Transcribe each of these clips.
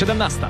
17.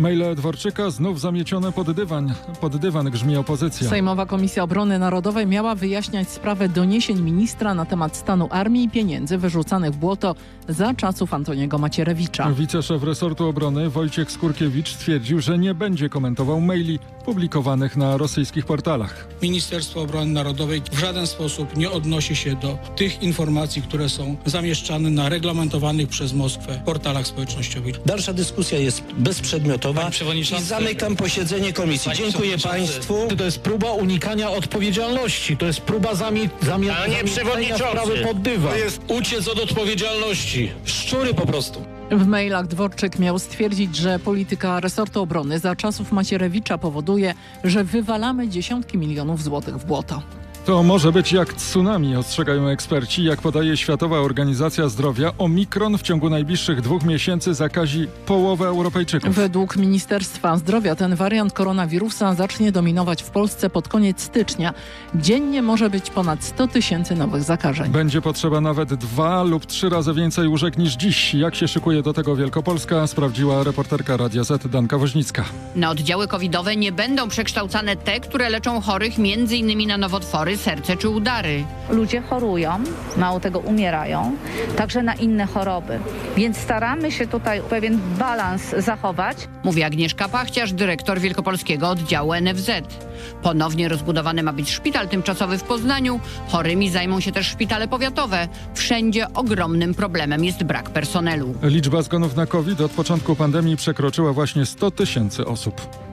Maile Dworczyka znów zamiecione pod dywan. Pod dywan grzmi opozycja. Sejmowa Komisja Obrony Narodowej miała wyjaśniać sprawę doniesień ministra na temat stanu armii i pieniędzy wyrzucanych w błoto za czasów Antoniego Macierewicza. Wiceszef resortu obrony Wojciech Skurkiewicz stwierdził, że nie będzie komentował maili publikowanych na rosyjskich portalach. Ministerstwo Obrony Narodowej w żaden sposób nie odnosi się do tych informacji, które są zamieszczane na reglamentowanych przez Moskwę portalach społecznościowych. Dalsza dyskusja jest bezprzedmiotowa i zamykam posiedzenie komisji. Panie Dziękuję. Państwu. To jest próba unikania odpowiedzialności. To jest próba zami zamiatania sprawy pod dywan. To jest uciec od odpowiedzialności. Szczury po prostu. W mailach Dworczyk miał stwierdzić, że polityka resortu obrony za czasów Macierewicza powoduje, że wywalamy dziesiątki milionów złotych w błoto. To może być jak tsunami, ostrzegają eksperci. Jak podaje Światowa Organizacja Zdrowia, Omikron w ciągu najbliższych dwóch miesięcy zakazi połowę Europejczyków. Według Ministerstwa Zdrowia ten wariant koronawirusa zacznie dominować w Polsce pod koniec stycznia. Dziennie może być ponad 100 tysięcy nowych zakażeń. Będzie potrzeba nawet dwa lub trzy razy więcej łóżek niż dziś. Jak się szykuje do tego Wielkopolska, sprawdziła reporterka Radia Z Danka Woźnicka. Na oddziały covidowe nie będą przekształcane te, które leczą chorych m.in. na nowotwory, serce czy udary. Ludzie chorują, mało tego umierają, także na inne choroby. Więc staramy się tutaj pewien balans zachować. Mówi Agnieszka Pachciarz, dyrektor wielkopolskiego oddziału NFZ. Ponownie rozbudowany ma być szpital tymczasowy w Poznaniu. Chorymi zajmą się też szpitale powiatowe. Wszędzie ogromnym problemem jest brak personelu. Liczba zgonów na COVID od początku pandemii przekroczyła właśnie 100 tysięcy osób.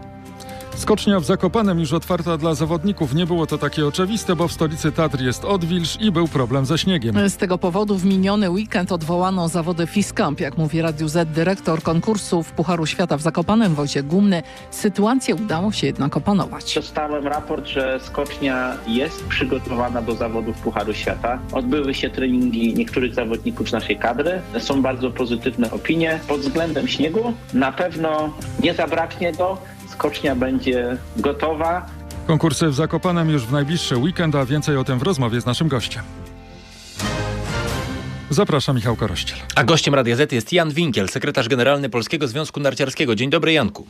Skocznia w Zakopanem już otwarta dla zawodników. Nie było to takie oczywiste, bo w stolicy Tatr jest odwilż i był problem ze śniegiem. Z tego powodu w miniony weekend odwołano zawody Fiskamp. Jak mówi Radiu Z dyrektor konkursów Pucharu Świata w Zakopanem Wojciech Gumny, sytuację udało się jednak opanować. Dostałem raport, że skocznia jest przygotowana do zawodów Pucharu Świata. Odbyły się treningi niektórych zawodników z naszej kadry. Są bardzo pozytywne opinie. Pod względem śniegu na pewno nie zabraknie go. Skocznia będzie gotowa. Konkursy w Zakopanem już w najbliższy weekend, a więcej o tym w rozmowie z naszym gościem. Zapraszam Michał Korościel. A gościem Radia Z jest Jan Winkiel, sekretarz generalny Polskiego Związku Narciarskiego. Dzień dobry, Janku.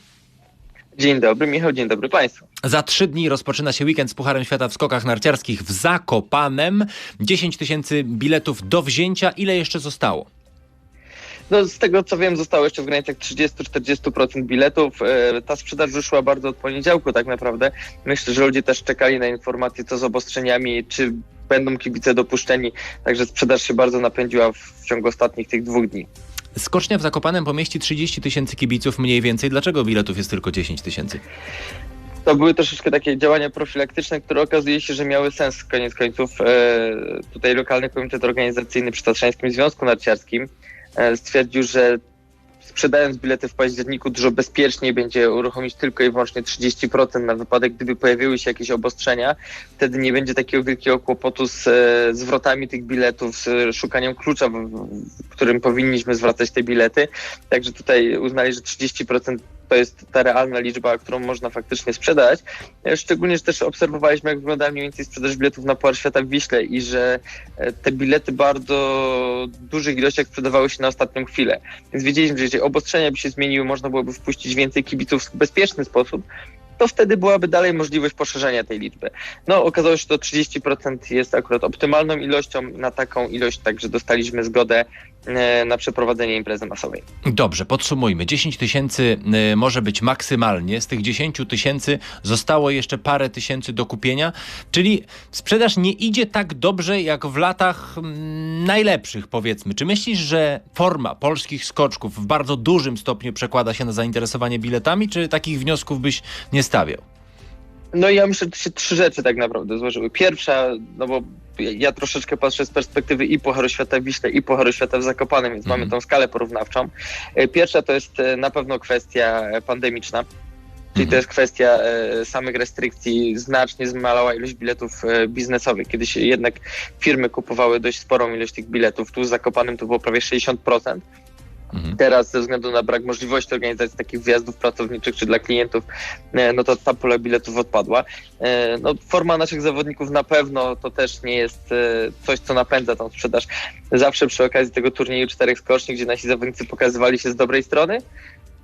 Dzień dobry, Michał, dzień dobry Państwu. Za trzy dni rozpoczyna się weekend z Pucharem Świata w skokach narciarskich w Zakopanem. 10 tysięcy biletów do wzięcia. Ile jeszcze zostało? No, z tego co wiem, zostało jeszcze w granicach 30-40% biletów. E, Ta sprzedaż wyszła bardzo od poniedziałku tak naprawdę. Myślę, że ludzie też czekali na informacje co z obostrzeniami, czy będą kibice dopuszczeni. Także sprzedaż się bardzo napędziła w ciągu ostatnich tych dwóch dni. Skocznia w Zakopanem pomieści 30 tysięcy kibiców mniej więcej. Dlaczego biletów jest tylko 10 tysięcy? To były troszeczkę takie działania profilaktyczne, które okazuje się, że miały sens koniec końców. E, Tutaj lokalny komitet organizacyjny przy Tatrzańskim Związku Narciarskim stwierdził, że sprzedając bilety w październiku dużo bezpieczniej będzie uruchomić tylko i wyłącznie 30% na wypadek, gdyby pojawiły się jakieś obostrzenia. Wtedy nie będzie takiego wielkiego kłopotu z e, zwrotami tych biletów, z szukaniem klucza, w którym powinniśmy zwracać te bilety. Także tutaj uznali, że 30% to jest ta realna liczba, którą można faktycznie sprzedać. E, Szczególnie, że też obserwowaliśmy, jak wyglądała mniej więcej sprzedaż biletów na Puchar Świata w Wiśle i że e, te bilety bardzo dużych ilościach sprzedawały się na ostatnią chwilę. Więc wiedzieliśmy, że jeżeli obostrzenia by się zmieniły, można byłoby wpuścić więcej kibiców w bezpieczny sposób, to wtedy byłaby dalej możliwość poszerzenia tej liczby. No, okazało się, że to 30% jest akurat optymalną ilością na taką ilość, także dostaliśmy zgodę na przeprowadzenie imprezy masowej. Dobrze, podsumujmy. 10 tysięcy y, może być maksymalnie. Z tych 10 tysięcy zostało jeszcze parę tysięcy do kupienia, czyli sprzedaż nie idzie tak dobrze jak w latach mm, najlepszych, powiedzmy. Czy myślisz, że forma polskich skoczków w bardzo dużym stopniu przekłada się na zainteresowanie biletami, czy takich wniosków byś nie stawiał? No i ja myślę, że się trzy rzeczy tak naprawdę złożyły. Pierwsza, no bo ja- troszeczkę patrzę z perspektywy i Pucharu Świata w Wiśle, i Pucharu Świata w Zakopanem, więc Mhm. mamy tą skalę porównawczą. E, Pierwsza to jest e, na pewno kwestia e, pandemiczna. Czyli to Mhm. jest kwestia e, samych restrykcji, znacznie zmalała ilość biletów e, biznesowych. Kiedyś jednak firmy kupowały dość sporą ilość tych biletów. Tu z Zakopanem to było prawie 60%. Mhm. Teraz ze względu na brak możliwości organizacji takich wyjazdów pracowniczych czy dla klientów, e, no to ta pula biletów odpadła. E, No, forma naszych zawodników na pewno to też nie jest e, coś, co napędza tą sprzedaż. Zawsze przy okazji tego turnieju czterech skoczni, gdzie nasi zawodnicy pokazywali się z dobrej strony,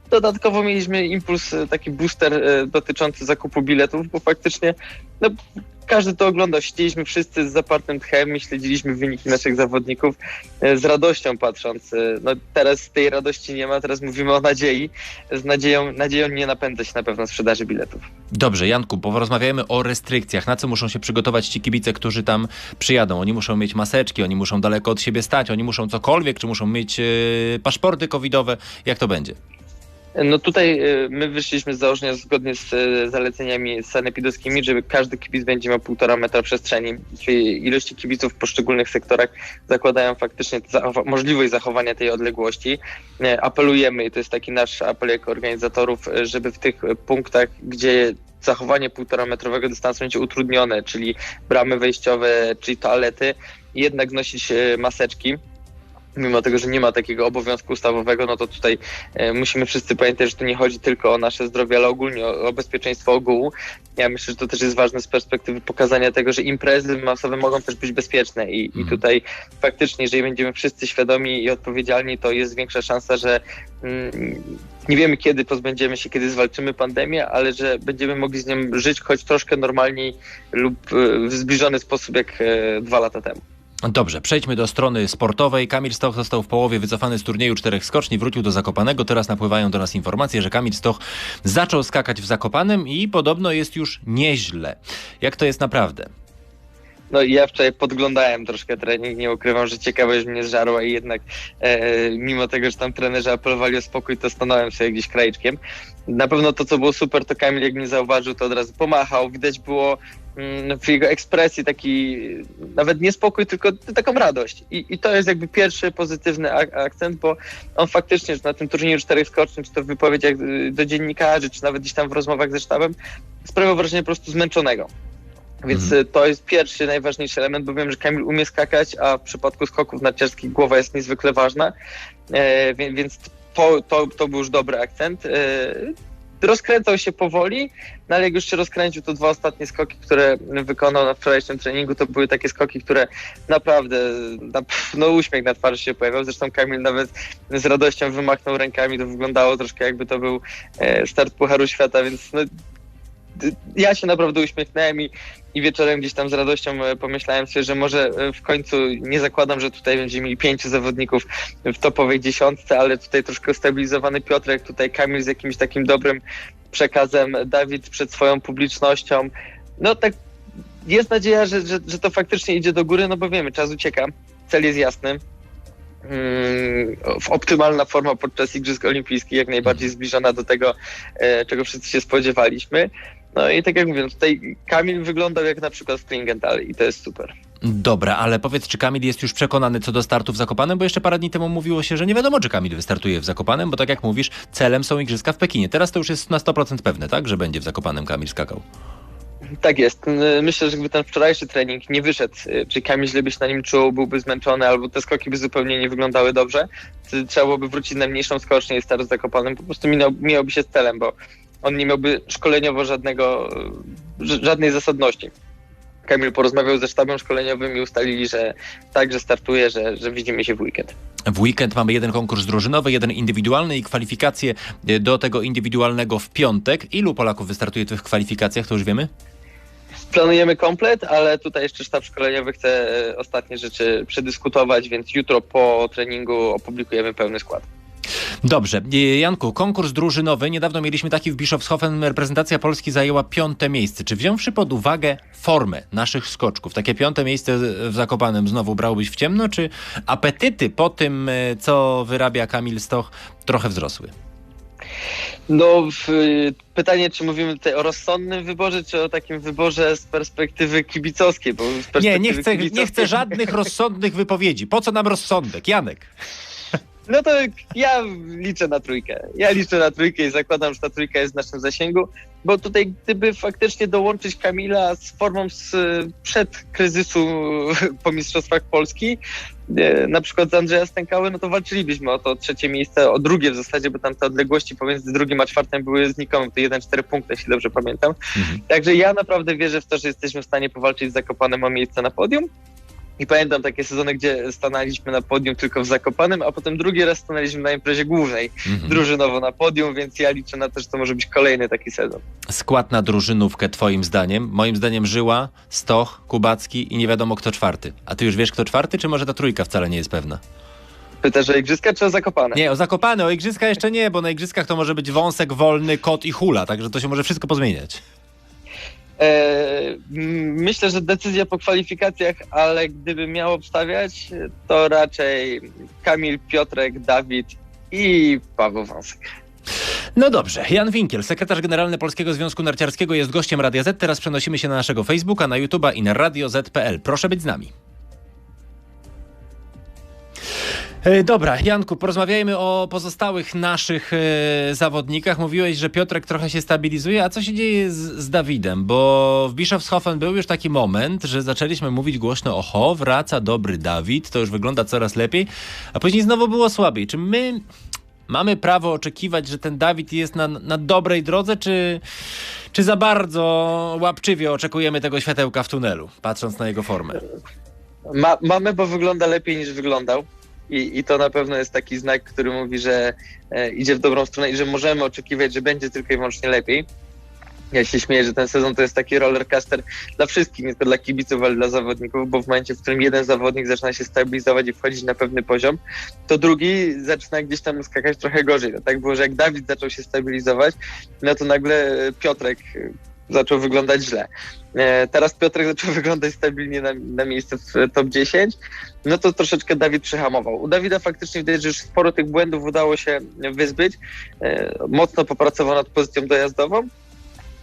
Dodatkowo mieliśmy impuls, e, taki booster e, dotyczący zakupu biletów, bo faktycznie no, każdy to oglądał. Siedzieliśmy wszyscy z zapartym tchem i śledziliśmy wyniki naszych zawodników e, z radością patrząc. No, teraz tej radości nie ma, teraz mówimy o nadziei. Z nadzieją, nadzieją nie napędza się na pewno sprzedaży biletów. Dobrze, Janku, porozmawiajmy o restrykcjach. Na co muszą się przygotować ci kibice, którzy tam przyjadą? Oni muszą mieć maseczki, oni muszą daleko od siebie stać, oni muszą cokolwiek, czy muszą mieć e, paszporty covidowe? Jak to będzie? No tutaj e, my wyszliśmy z założenia zgodnie z e, zaleceniami sanepidowskimi, że każdy kibic będzie miał półtora metra przestrzeni, czyli ilości kibiców w poszczególnych sektorach zakładają faktycznie możliwość zachowania tej odległości. E, Apelujemy, i to jest taki nasz apel jako organizatorów, żeby w tych punktach, gdzie zachowanie półtora metrowego dystansu będzie utrudnione, czyli bramy wejściowe, czyli toalety, jednak nosić maseczki mimo tego, że nie ma takiego obowiązku ustawowego, no to tutaj e, musimy wszyscy pamiętać, że tu nie chodzi tylko o nasze zdrowie, ale ogólnie o, o bezpieczeństwo ogółu. Ja myślę, że to też jest ważne z perspektywy pokazania tego, że imprezy masowe mogą też być bezpieczne i, i tutaj faktycznie, jeżeli będziemy wszyscy świadomi i odpowiedzialni, to jest większa szansa, że mm, nie wiemy kiedy pozbędziemy się, kiedy zwalczymy pandemię, ale że będziemy mogli z nią żyć choć troszkę normalniej lub e, w zbliżony sposób jak e, dwa lata temu. Dobrze, przejdźmy do strony sportowej. Kamil Stoch został w połowie wycofany z turnieju czterech skoczni, wrócił do Zakopanego. Teraz napływają do nas informacje, że Kamil Stoch zaczął skakać w Zakopanem i podobno jest już nieźle. Jak to jest naprawdę? No i ja wczoraj podglądałem troszkę trening, nie ukrywam, że ciekawość mnie zżarła i jednak e, mimo tego, że tam trenerzy apelowali o spokój, to stanąłem sobie gdzieś krajczkiem. Na pewno to, co było super, to Kamil jak mnie zauważył, to od razu pomachał. Widać było mm, w jego ekspresji taki nawet nie spokój, tylko taką radość. I, i to jest jakby pierwszy pozytywny ak- akcent, bo on faktycznie że na tym turnieju czterech skocznych, czy to w wypowiedziach y, do dziennikarzy, czy nawet gdzieś tam w rozmowach ze sztabem, sprawiał wrażenie po prostu zmęczonego. Więc Mhm. y, to jest pierwszy, najważniejszy element, bo wiem, że Kamil umie skakać, a w przypadku skoków narciarskich głowa jest niezwykle ważna, e, więc to, to, to był już dobry akcent. E, rozkręcał się powoli, no ale jak już się rozkręcił, to dwa ostatnie skoki, które wykonał na wczorajszym treningu, to były takie skoki, które naprawdę, na, no uśmiech na twarzy się pojawiał. Zresztą Kamil nawet z radością wymachnął rękami, to wyglądało troszkę jakby to był e, start Pucharu Świata, więc no, ja się naprawdę uśmiechnąłem i, i wieczorem gdzieś tam z radością e, pomyślałem sobie, że może e, w końcu nie zakładam, że tutaj będziemy mieli pięciu zawodników w topowej dziesiątce, ale tutaj troszkę ustabilizowany Piotrek, tutaj Kamil z jakimś takim dobrym przekazem, Dawid przed swoją publicznością. No tak jest nadzieja, że, że, że to faktycznie idzie do góry, no bo wiemy, czas ucieka, cel jest jasny. Mm, w- optymalna forma podczas Igrzysk Olimpijskich, jak najbardziej zbliżona do tego, e, czego wszyscy się spodziewaliśmy. No i tak jak mówię, tutaj Kamil wyglądał jak na przykład Klingenthal i to jest super. Dobra, ale powiedz, czy Kamil jest już przekonany co do startu w Zakopanem? Bo jeszcze parę dni temu mówiło się, że nie wiadomo, czy Kamil wystartuje w Zakopanem, bo tak jak mówisz, celem są Igrzyska w Pekinie. Teraz to już jest na 100% pewne, tak? Że będzie w Zakopanem Kamil skakał. Tak jest. N- Myślę, że gdyby ten wczorajszy trening nie wyszedł, y, czy Kamil źle by się na nim czuł, byłby zmęczony, albo te skoki by zupełnie nie wyglądały dobrze, trzeba byłoby wrócić na mniejszą skocznię i start z Zakopanem. Po prostu minął, się z celem, bo on nie miałby szkoleniowo żadnego, ż- żadnej zasadności. Kamil porozmawiał ze sztabem szkoleniowym i ustalili, że tak, że startuje, że, że widzimy się w weekend. W weekend mamy jeden konkurs drużynowy, jeden indywidualny i kwalifikacje e, do tego indywidualnego w piątek. Ilu Polaków wystartuje w tych kwalifikacjach, to już wiemy? Planujemy komplet, ale tutaj jeszcze sztab szkoleniowy chce e, ostatnie rzeczy przedyskutować, więc jutro po treningu opublikujemy pełny skład. Dobrze. E, Janku, konkurs drużynowy. Niedawno mieliśmy taki w Bischofshofen. Reprezentacja Polski zajęła piąte miejsce. Czy wziąwszy pod uwagę formę naszych skoczków, takie piąte miejsce w Zakopanem znowu brałbyś w ciemno, czy apetyty po tym, e, co wyrabia Kamil Stoch, trochę wzrosły? No, pytanie, czy mówimy tutaj o rozsądnym wyborze, czy o takim wyborze z perspektywy kibicowskiej? Bo z Nie, perspektywy nie chcę, nie chcę żadnych rozsądnych wypowiedzi. Po co nam rozsądek? Janek. No to ja liczę na trójkę. Ja liczę na trójkę i zakładam, że ta trójka jest w naszym zasięgu. bo tutaj gdyby faktycznie dołączyć Kamila z formą z przed kryzysu po Mistrzostwach Polski, e, na przykład z Andrzeja Stękały, no to walczylibyśmy o to trzecie miejsce, o drugie w zasadzie, bo tam te odległości pomiędzy drugim a czwartym były znikome, to 1-4 punkty, jeśli dobrze pamiętam. Mhm. Także ja naprawdę wierzę w to, że jesteśmy w stanie powalczyć z Zakopanem o miejsce na podium. I pamiętam takie sezony, gdzie stanęliśmy na podium tylko w Zakopanem, a potem drugi raz stanęliśmy na imprezie głównej, Mhm. drużynowo na podium, więc ja liczę na to, że to może być kolejny taki sezon. Skład na drużynówkę twoim zdaniem? Moim zdaniem Żyła, Stoch, Kubacki i nie wiadomo kto czwarty. A ty już wiesz kto czwarty, czy może ta trójka wcale nie jest pewna? Pytasz o Igrzyska czy o Zakopane? Nie, o Zakopane, o Igrzyska jeszcze nie, bo na Igrzyskach to może być wąsek, wolny, kot i hula, także to się może wszystko pozmieniać. E, myślę, że decyzja po kwalifikacjach, ale gdyby miał obstawiać, to raczej Kamil, Piotrek, Dawid i Paweł Wąsek. No dobrze, Jan Winkiel, sekretarz generalny Polskiego Związku Narciarskiego jest gościem Radia Z. Teraz przenosimy się na naszego Facebooka, na YouTube'a i na radioz.pl. Proszę być z nami. Dobra, Janku, porozmawiajmy o pozostałych naszych e, zawodnikach. Mówiłeś, że Piotrek trochę się stabilizuje, a co się dzieje z, z Dawidem? Bo w Bischofshofen był już taki moment, że zaczęliśmy mówić głośno, oho, wraca dobry Dawid, to już wygląda coraz lepiej, a później znowu było słabiej. Czy my mamy prawo oczekiwać, że ten Dawid jest na, na dobrej drodze, czy, czy za bardzo łapczywie oczekujemy tego światełka w tunelu, patrząc na jego formę? Ma, mamy, bo wygląda lepiej niż wyglądał. I, I to na pewno jest taki znak, który mówi, że e, idzie w dobrą stronę i że możemy oczekiwać, że będzie tylko i wyłącznie lepiej. Ja się śmieję, że ten sezon to jest taki rollercoaster dla wszystkich, nie tylko dla kibiców, ale dla zawodników, bo w momencie, w którym jeden zawodnik zaczyna się stabilizować i wchodzić na pewny poziom, to drugi zaczyna gdzieś tam skakać trochę gorzej. No, tak było, że jak Dawid zaczął się stabilizować, no to nagle Piotrek zaczął wyglądać źle. E, Teraz Piotrek zaczął wyglądać stabilnie na, na miejsce w top 10, no to troszeczkę Dawid przyhamował. U Dawida faktycznie widać, że już sporo tych błędów udało się wyzbyć. E, Mocno popracował nad pozycją dojazdową.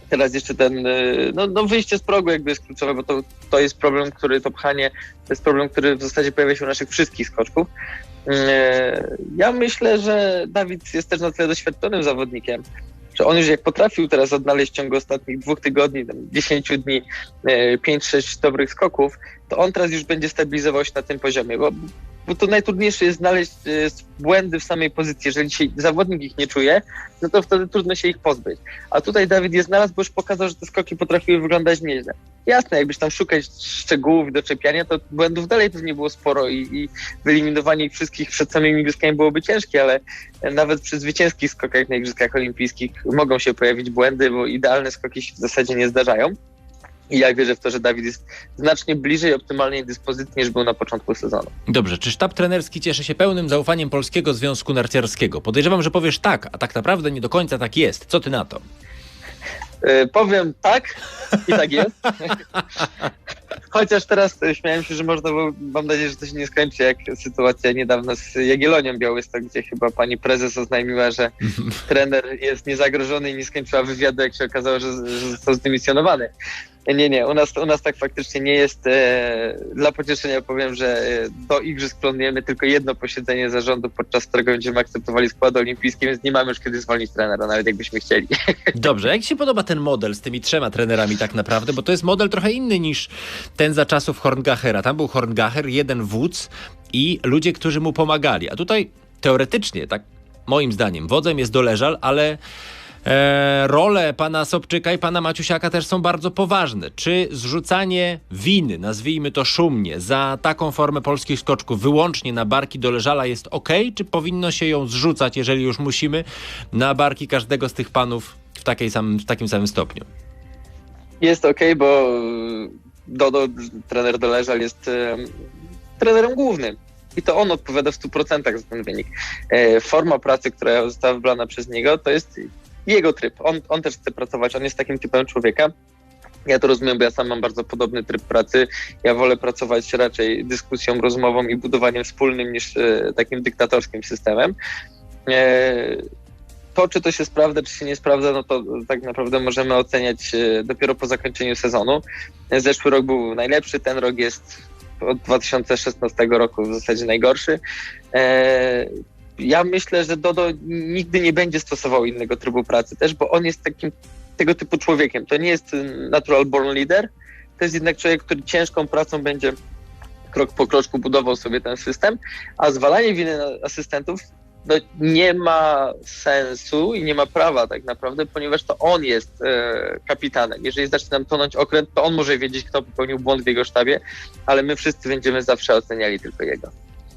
Teraz jeszcze ten, e, no, no wyjście z progu jakby jest kluczowe, bo to, to jest problem, który, to pchanie, to jest problem, który w zasadzie pojawia się u naszych wszystkich skoczków. Ja myślę, że Dawid jest też na tyle doświadczonym zawodnikiem, że on już jak potrafił teraz odnaleźć w ciągu ostatnich dwóch tygodni, tam 10 dni, e, 5-6 dobrych skoków, to on teraz już będzie stabilizował się na tym poziomie, bo, bo to najtrudniejsze jest znaleźć e, błędy w samej pozycji. Jeżeli dzisiaj zawodnik ich nie czuje, no to wtedy trudno się ich pozbyć. A tutaj Dawid je znalazł, bo już pokazał, że te skoki potrafiły wyglądać nieźle. Jasne, jakbyś tam szukać szczegółów, doczepiania, to błędów dalej pewnie było sporo i, i wyeliminowanie ich wszystkich przed samymi igrzyskami byłoby ciężkie, ale nawet przy zwycięskich skokach na Igrzyskach Olimpijskich mogą się pojawić błędy, bo idealne skoki się w zasadzie nie zdarzają. I ja wierzę w to, że Dawid jest znacznie bliżej optymalnej dyspozycji niż był na początku sezonu. Dobrze, czy sztab trenerski cieszy się pełnym zaufaniem Polskiego Związku Narciarskiego? Podejrzewam, że powiesz tak, a tak naprawdę nie do końca tak jest. Co ty na to? Yy, powiem tak i tak jest. Chociaż teraz śmiałem się, że można było, mam nadzieję, że to się nie skończy jak sytuacja niedawno z Jagiellonią Białystok, gdzie chyba pani prezes oznajmiła, że trener jest niezagrożony i nie skończyła wywiadu, jak się okazało, że, że został zdymisjonowany. Nie, nie, u nas, u nas tak faktycznie nie jest. E, dla pocieszenia powiem, że e, do igrzysk planujemy tylko jedno posiedzenie zarządu, podczas którego będziemy akceptowali składy olimpijskie, więc nie mamy już kiedy zwolnić trenera, nawet jakbyśmy chcieli. Dobrze, jak się podoba ten model z tymi trzema trenerami tak naprawdę? Bo to jest model trochę inny niż ten za czasów Horngachera. Tam był Horngacher, jeden wódz i ludzie, którzy mu pomagali. A tutaj teoretycznie, tak moim zdaniem, wodzem jest Doleżal, ale e, role pana Sobczyka i pana Maciusiaka też są bardzo poważne. Czy zrzucanie winy, nazwijmy to szumnie, za taką formę polskich skoczków wyłącznie na barki Doleżala jest ok, czy powinno się ją zrzucać, jeżeli już musimy, na barki każdego z tych panów w, takiej w takim samym stopniu? Jest ok, bo Dodo, trener Doleżal jest e, trenerem głównym. I to on odpowiada w 100% za ten wynik. E, forma pracy, która została wybrana przez niego, to jest jego tryb. On, on też chce pracować, on jest takim typem człowieka. Ja to rozumiem, bo ja sam mam bardzo podobny tryb pracy. Ja wolę pracować raczej dyskusją, rozmową i budowaniem wspólnym niż e, takim dyktatorskim systemem. E, to, czy to się sprawdza, czy się nie sprawdza, no to tak naprawdę możemy oceniać e, dopiero po zakończeniu sezonu. Zeszły rok był najlepszy, ten rok jest od 2016 roku w zasadzie najgorszy. Ja myślę, że Dodo nigdy nie będzie stosował innego trybu pracy też, bo on jest takim tego typu człowiekiem. To nie jest natural born leader, to jest jednak człowiek, który ciężką pracą będzie krok po kroczku budował sobie ten system, a zwalanie winy na asystentów no, nie ma sensu i nie ma prawa tak naprawdę, ponieważ to on jest e, kapitanem. Jeżeli zacznie nam tonąć okręt, to on może wiedzieć, kto popełnił błąd w jego sztabie, ale my wszyscy będziemy zawsze oceniali tylko jego.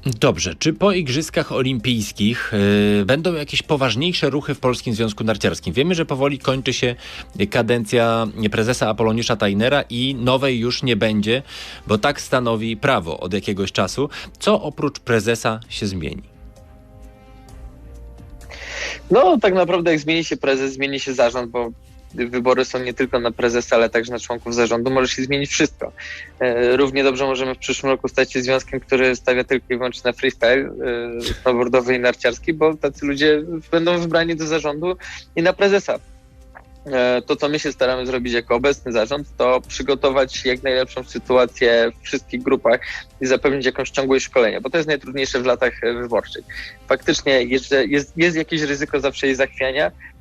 Dobrze, czy po Igrzyskach Olimpijskich y, będą jakieś poważniejsze ruchy w Polskim Związku Narciarskim? Wiemy, że powoli kończy się kadencja prezesa Apolonisza Tajnera i nowej już nie będzie, bo tak stanowi prawo od jakiegoś czasu. Co oprócz prezesa się zmieni? No, tak naprawdę jak zmieni się prezes, zmieni się zarząd, bo wybory są nie tylko na prezesa, ale także na członków zarządu, może się zmienić wszystko. E, równie dobrze możemy w przyszłym roku stać się związkiem, który stawia tylko i wyłącznie na freestyle e, snowboardowy i narciarski, bo tacy ludzie będą wybrani do zarządu i na prezesa. E, to, co my się staramy zrobić jako obecny zarząd, to przygotować jak najlepszą sytuację w wszystkich grupach i zapewnić jakąś ciągłość szkolenia, bo to jest najtrudniejsze w latach wyborczych. Faktycznie jest, jest, jest jakieś ryzyko zawsze jej zachwiania, E,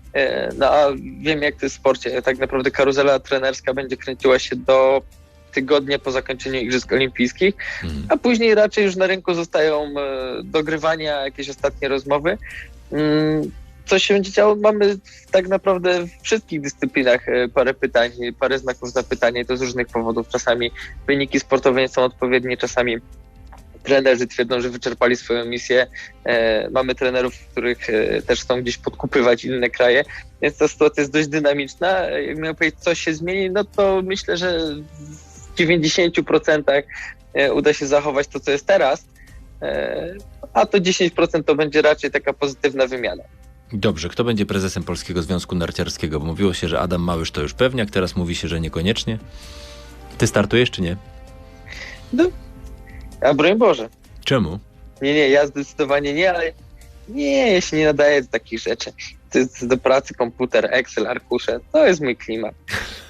no a wiem, jak to jest w sporcie. Tak naprawdę karuzela trenerska będzie kręciła się do tygodnia po zakończeniu Igrzysk Olimpijskich, mhm. a później raczej już na rynku zostają e, dogrywania, jakieś ostatnie rozmowy. Mm, co się będzie działo? Mamy tak naprawdę w wszystkich dyscyplinach e, parę pytań, parę znaków zapytania i to z różnych powodów. Czasami wyniki sportowe nie są odpowiednie, czasami trenerzy twierdzą, że wyczerpali swoją misję. E, mamy trenerów, których e, też chcą gdzieś podkupywać inne kraje, więc ta sytuacja jest dość dynamiczna. Jak miałem powiedzieć, co się zmieni, no to myślę, że w 90% e, uda się zachować to, co jest teraz, a to 10% to będzie raczej taka pozytywna wymiana. Dobrze, kto będzie prezesem Polskiego Związku Narciarskiego? Bo mówiło się, że Adam Małysz to już pewniak, teraz mówi się, że niekoniecznie. Ty startujesz czy nie? No, a broń Boże. Czemu? Nie, nie, ja zdecydowanie nie, ale nie, ja się nie nadaję do takich rzeczy. To jest do pracy komputer, Excel, arkusze. To jest mój klimat.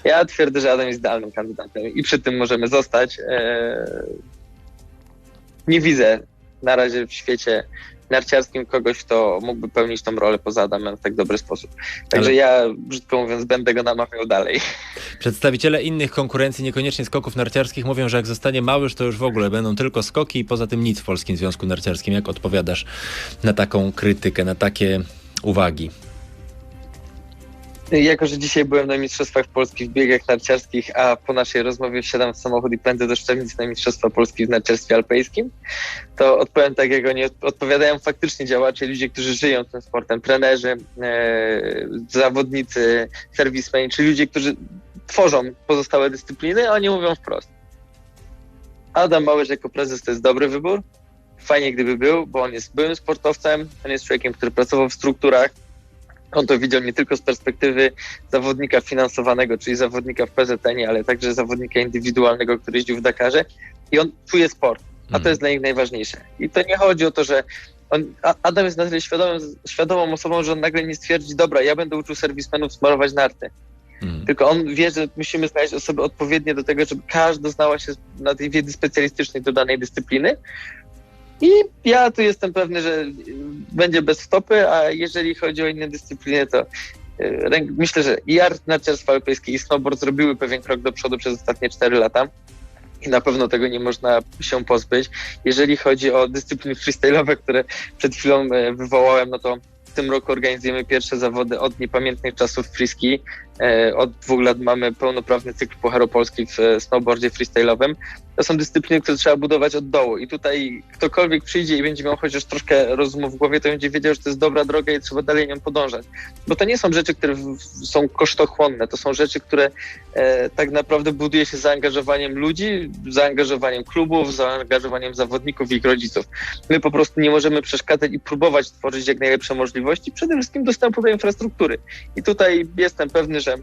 Ja twierdzę, że Adam jest idealnym kandydatem i przy tym możemy zostać. Eee, nie widzę na razie w świecie narciarskim kogoś, kto mógłby pełnić tą rolę poza Adamem w tak dobry sposób. Także Ale... ja, brzydko mówiąc, będę go namawiał dalej. Przedstawiciele innych konkurencji, niekoniecznie skoków narciarskich, mówią, że jak zostanie małyż, to już w ogóle będą tylko skoki i poza tym nic w Polskim Związku Narciarskim. Jak odpowiadasz na taką krytykę, na takie uwagi? Jako, że dzisiaj byłem na Mistrzostwach Polskich w biegach narciarskich, a po naszej rozmowie wsiadam w samochód i pędzę do Szczernic na Mistrzostwa Polski w narciarstwie alpejskim, to odpowiem tak, jak oni odpowiadają faktycznie działacze, ludzie, którzy żyją tym sportem, trenerzy, e, zawodnicy, serwismeni, czy ludzie, którzy tworzą pozostałe dyscypliny, a oni mówią wprost. Adam Małysz jako prezes to jest dobry wybór. Fajnie, gdyby był, bo on jest byłym sportowcem, on jest człowiekiem, który pracował w strukturach, on to widział nie tylko z perspektywy zawodnika finansowanego, czyli zawodnika w PZN, ale także zawodnika indywidualnego, który jeździł w Dakarze i on czuje sport, a to mhm. jest dla nich najważniejsze. I to nie chodzi o to, że on, Adam jest na tyle świadomą, świadomą osobą, że on nagle nie stwierdzi, dobra, ja będę uczył serwismenów smarować narty. Hmm. Tylko on wie, że musimy znaleźć osoby odpowiednie do tego, żeby każda znała się na tej wiedzy specjalistycznej do danej dyscypliny, i ja tu jestem pewny, że będzie bez stopy, a jeżeli chodzi o inne dyscypliny, to e, myślę, że i art narciarstwo alpejskie i snowboard zrobiły pewien krok do przodu przez ostatnie 4 lata i na pewno tego nie można się pozbyć. Jeżeli chodzi o dyscypliny freestyle'owe, które przed chwilą e, wywołałem, no to w tym roku organizujemy pierwsze zawody od niepamiętnych czasów friski. Od dwóch lat mamy pełnoprawny cykl Pucharu Polski w snowboardzie freestyle'owym to są dyscypliny, które trzeba budować od dołu. I tutaj ktokolwiek przyjdzie i będzie miał chociaż troszkę rozumu w głowie, to będzie wiedział, że to jest dobra droga i trzeba dalej nią podążać. Bo to nie są rzeczy, które są kosztochłonne, to są rzeczy, które e, tak naprawdę buduje się zaangażowaniem ludzi, zaangażowaniem klubów, zaangażowaniem zawodników i ich rodziców. My po prostu nie możemy przeszkadzać i próbować tworzyć jak najlepsze możliwości, przede wszystkim dostępu do infrastruktury. I tutaj jestem pewny, że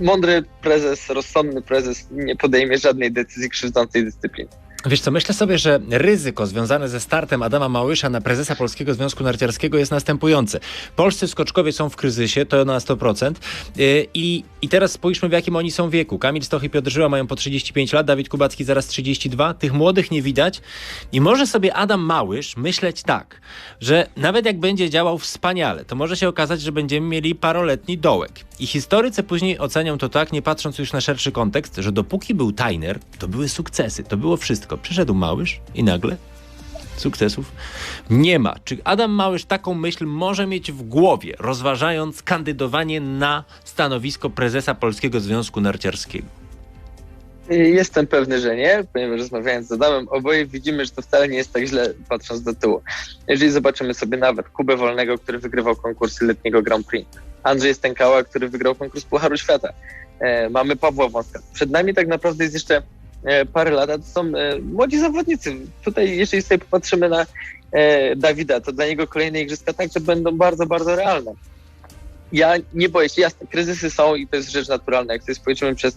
mądry prezes, rozsądny prezes nie podejmie żadnej decyzji krzywdzącej dyscypliny. Wiesz co, myślę sobie, że ryzyko związane ze startem Adama Małysza na prezesa Polskiego Związku Narciarskiego jest następujące. Polscy skoczkowie są w kryzysie, to na 100%. Yy, I, I teraz spójrzmy, w jakim oni są wieku. Kamil Stoch i Piotr Żyła mają po 35 lat, Dawid Kubacki zaraz 32. Tych młodych nie widać. I może sobie Adam Małysz myśleć tak, że nawet jak będzie działał wspaniale, to może się okazać, że będziemy mieli paroletni dołek. I historycy później ocenią to tak, nie patrząc już na szerszy kontekst, że dopóki był Tajner, to były sukcesy, to było wszystko. Przyszedł Małysz i nagle sukcesów nie ma. Czy Adam Małysz taką myśl może mieć w głowie, rozważając kandydowanie na stanowisko prezesa Polskiego Związku Narciarskiego? Jestem pewny, że nie, ponieważ rozmawiając z Adamem, oboje widzimy, że to wcale nie jest tak źle patrząc do tyłu. Jeżeli zobaczymy sobie nawet Kubę Wolnego, który wygrywał konkursy letniego Grand Prix, Andrzej Stękała, który wygrał konkurs Pucharu Świata, e, mamy Pawła Wąska. Przed nami tak naprawdę jest jeszcze parę lat, a to są e, młodzi zawodnicy. Tutaj, jeżeli sobie popatrzymy na e, Dawida, to dla niego kolejne igrzyska także będą bardzo, bardzo realne ja nie boję się, jasne, kryzysy są i to jest rzecz naturalna. Jak sobie spojrzymy przez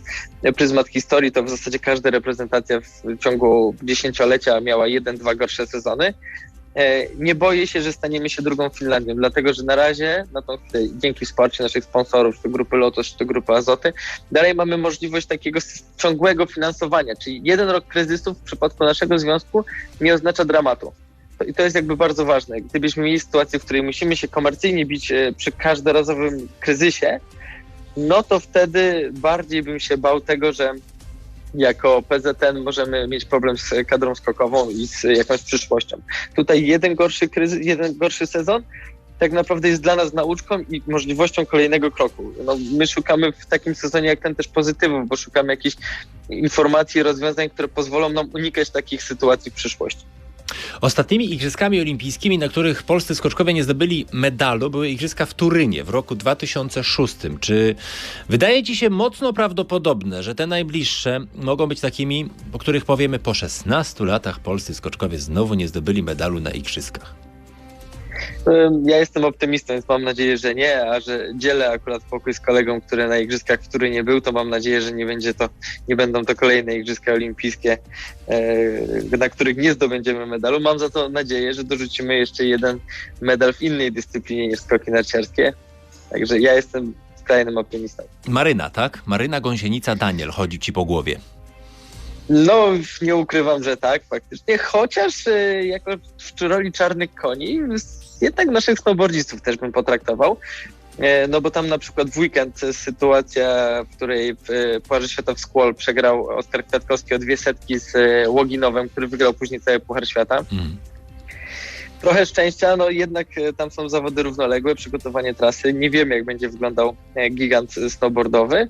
pryzmat historii, to w zasadzie każda reprezentacja w ciągu dziesięciolecia miała jeden, dwa gorsze sezony. E, nie boję się, że staniemy się drugą Finlandią, dlatego że na razie, na tą chwilę, dzięki wsparciu naszych sponsorów, czy to grupy Lotos, czy to grupy Azoty, dalej mamy możliwość takiego ciągłego finansowania, czyli jeden rok kryzysu w przypadku naszego związku nie oznacza dramatu. I to jest jakby bardzo ważne. Gdybyśmy mieli sytuację, w której musimy się komercyjnie bić e, przy każdorazowym kryzysie, no to wtedy bardziej bym się bał tego, że jako PZN możemy mieć problem z kadrą skokową i z jakąś przyszłością. Tutaj jeden gorszy kryzys, jeden gorszy sezon tak naprawdę jest dla nas nauczką i możliwością kolejnego kroku. No, my szukamy w takim sezonie jak ten też pozytywów, bo szukamy jakichś informacji, rozwiązań, które pozwolą nam unikać takich sytuacji w przyszłości. Ostatnimi Igrzyskami Olimpijskimi, na których polscy skoczkowie nie zdobyli medalu, były Igrzyska w Turynie w roku 2006. Czy wydaje Ci się mocno prawdopodobne, że te najbliższe mogą być takimi, o których powiemy po 16 latach polscy skoczkowie znowu nie zdobyli medalu na Igrzyskach? Ja jestem optymistą, więc mam nadzieję, że nie, a że dzielę akurat pokój z kolegą, który na igrzyskach, który nie był, to mam nadzieję, że nie będzie to, nie będą to kolejne igrzyska olimpijskie, e, na których nie zdobędziemy medalu. Mam za to nadzieję, że dorzucimy jeszcze jeden medal w innej dyscyplinie niż skoki narciarskie. Także ja jestem skrajnym optymistą. Maryna, tak? Maryna Gąsienica Daniel chodzi ci po głowie. No, nie ukrywam, że tak, faktycznie. Chociaż e, jako w roli czarnych koni jednak naszych snowboardzistów też bym potraktował. E, no bo tam na przykład w weekend sytuacja, w której w Pucharze Świata w Squall przegrał Oskar Kwiatkowski o dwie setki z e, Łoginowem, który wygrał później cały Puchar Świata. Mm. Trochę szczęścia, no jednak e, tam są zawody równoległe, przygotowanie trasy. Nie wiemy, jak będzie wyglądał gigant snowboardowy,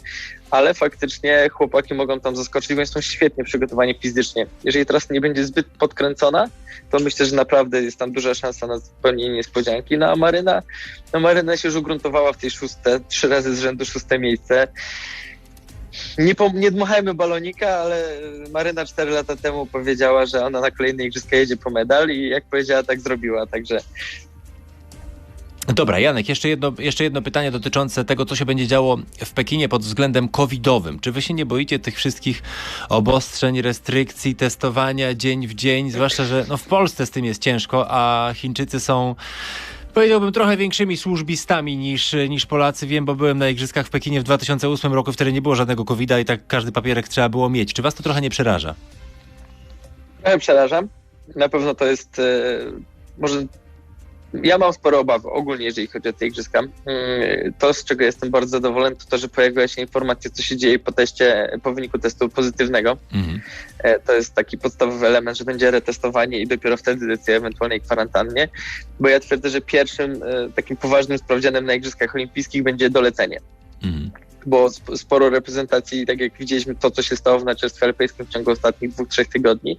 ale faktycznie chłopaki mogą tam zaskoczyć, bo są świetnie przygotowani fizycznie. Jeżeli trasa nie będzie zbyt podkręcona, to myślę, że naprawdę jest tam duża szansa na spełnienie niespodzianki. No a Maryna, no Maryna się już ugruntowała w tej szóste, trzy razy z rzędu szóste miejsce. Nie, nie dmuchajmy balonika, ale Maryna cztery lata temu powiedziała, że ona na kolejne igrzyska jedzie po medal i jak powiedziała, tak zrobiła. Także Dobra, Janek, jeszcze jedno, jeszcze jedno pytanie dotyczące tego, co się będzie działo w Pekinie pod względem covidowym. Czy wy się nie boicie tych wszystkich obostrzeń, restrykcji, testowania dzień w dzień? Zwłaszcza, że no w Polsce z tym jest ciężko, a Chińczycy są powiedziałbym trochę większymi służbistami niż, niż Polacy. Wiem, bo byłem na igrzyskach w Pekinie w 2008 roku, wtedy nie było żadnego covid i tak każdy papierek trzeba było mieć. Czy was to trochę nie przeraża? Trochę przerażam. Na pewno to jest e, może ja mam sporo obaw ogólnie, jeżeli chodzi o te igrzyska. Mm, to, z czego jestem bardzo zadowolony, to to, że pojawiła się informacja, co się dzieje po teście, po wyniku testu pozytywnego. Mhm. E, to jest taki podstawowy element, że będzie retestowanie i dopiero wtedy decyzja o ewentualnej kwarantannie, bo ja twierdzę, że pierwszym e, takim poważnym sprawdzianem na igrzyskach olimpijskich będzie dolecenie. Mhm bo sporo reprezentacji, tak jak widzieliśmy to, co się stało w narciarstwie alpejskim w ciągu ostatnich dwóch, trzech tygodni,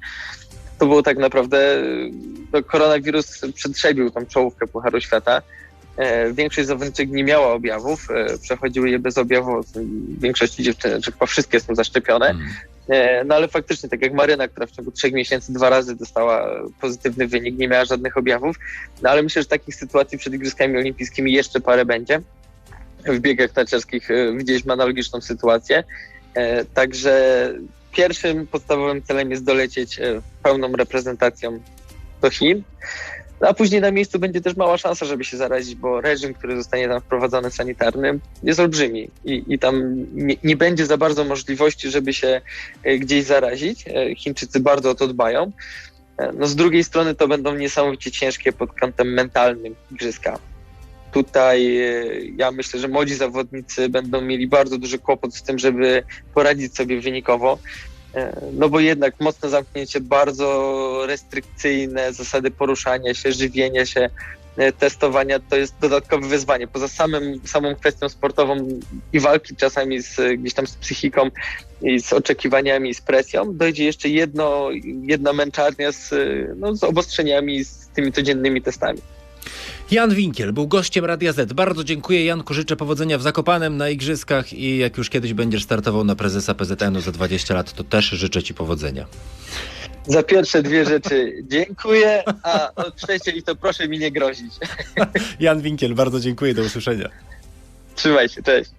to było tak naprawdę, no, koronawirus przedrzebił tą czołówkę Pucharu Świata. E, większość zawodniczek nie miała objawów, e, przechodziły je bez objawów. W większości dziewczyn, czy chyba wszystkie są zaszczepione. Mm. E, no ale faktycznie, tak jak Maryna, która w ciągu trzech miesięcy dwa razy dostała pozytywny wynik, nie miała żadnych objawów. No ale myślę, że takich sytuacji przed Igrzyskami Olimpijskimi jeszcze parę będzie. W biegach narciarskich widzieliśmy analogiczną sytuację. Także pierwszym podstawowym celem jest dolecieć e, pełną reprezentacją do Chin. No, a później na miejscu będzie też mała szansa, żeby się zarazić, bo reżim, który zostanie tam wprowadzony sanitarny, jest olbrzymi i, i tam nie, nie będzie za bardzo możliwości, żeby się e, gdzieś zarazić. E, Chińczycy bardzo o to dbają. No z drugiej strony to będą niesamowicie ciężkie pod kątem mentalnym igrzyska. Tutaj e, ja myślę, że młodzi zawodnicy będą mieli bardzo duży kłopot z tym, żeby poradzić sobie wynikowo. E, No bo jednak mocne zamknięcie, bardzo restrykcyjne zasady poruszania się, żywienia się, e, testowania to jest dodatkowe wyzwanie. Poza samym, samą kwestią sportową i walki czasami z, gdzieś tam z psychiką i z oczekiwaniami, z presją, dojdzie jeszcze jedno, jedna męczarnia z, no, z obostrzeniami, z tymi codziennymi testami. Jan Winkiel był gościem Radia Z. Bardzo dziękuję Janku, życzę powodzenia w Zakopanem na igrzyskach i jak już kiedyś będziesz startował na prezesa PZN-u za 20 lat, to też życzę ci powodzenia. Za pierwsze dwie rzeczy dziękuję, a o trzeciej to proszę mi nie grozić. Jan Winkiel, bardzo dziękuję, do usłyszenia. Trzymaj się, cześć.